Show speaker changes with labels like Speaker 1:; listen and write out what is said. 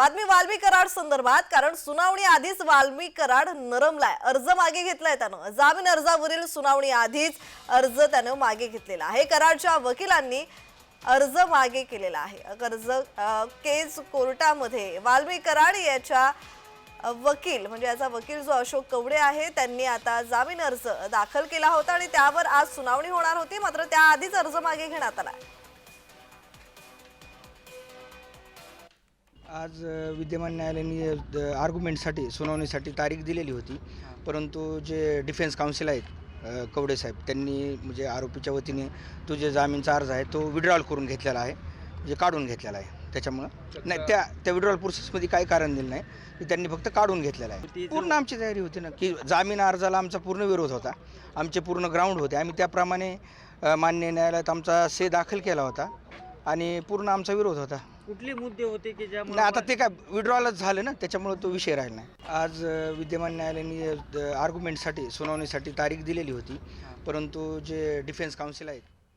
Speaker 1: बातमी वाल्मी कराड संदर्भात कारण सुनावणी आधीच वाल्मी कराड नरमलाय. अर्ज मागे घेतलाय त्यानं. जामीन अर्जावरील सुनावणी आधीच अर्ज त्यानं मागे घेतलेला आहे. कराडच्या वकिलांनी अर्ज मागे केलेला आहे. अर्ज केस कोर्टामध्ये वाल्मी कराड याच्या वकील म्हणजे याचा वकील जो अशोक कवडे आहे त्यांनी आता जामीन अर्ज दाखल केला होता आणि त्यावर आज सुनावणी होणार होती. मात्र त्याआधीच अर्ज मागे घेण्यात आला
Speaker 2: आज विद्यमान न्यायालयाने आर्ग्युमेंटसाठी सुनावणीसाठी तारीख दिलेली होती. परंतु जे डिफेन्स काउन्सिल आहेत कवडे साहेब त्यांनी म्हणजे आरोपीच्या वतीने तो जे जामीनचा अर्ज आहे तो विड्रॉल करून घेतलेला आहे. म्हणजे काढून घेतलेला आहे. त्याच्यामुळं नाही त्या त्या विड्रॉल प्रोसेसमध्ये काही कारण दिलं नाही. की त्यांनी फक्त काढून घेतलेला आहे. पूर्ण आमची तयारी होती ना की जामीन अर्जाला आमचा पूर्ण विरोध होता. आमचे पूर्ण ग्राउंड होते. आम्ही त्याप्रमाणे मान्य न्यायालयात आमचा से दाखल केला होता. आणि पूर्ण आमचा विरोध होता.
Speaker 3: कुठले मुद्दे होते की ज्यामुळे
Speaker 2: नाही आता ते काय विड्रॉलच झालं ना त्याच्यामुळे तो विषय राहिला नाही. आज अ, विद्यमान न्यायालयाने आर्ग्युमेंटसाठी सुनावणीसाठी तारीख दिलेली होती. परंतु जे डिफेन्स काउन्सिल आहेत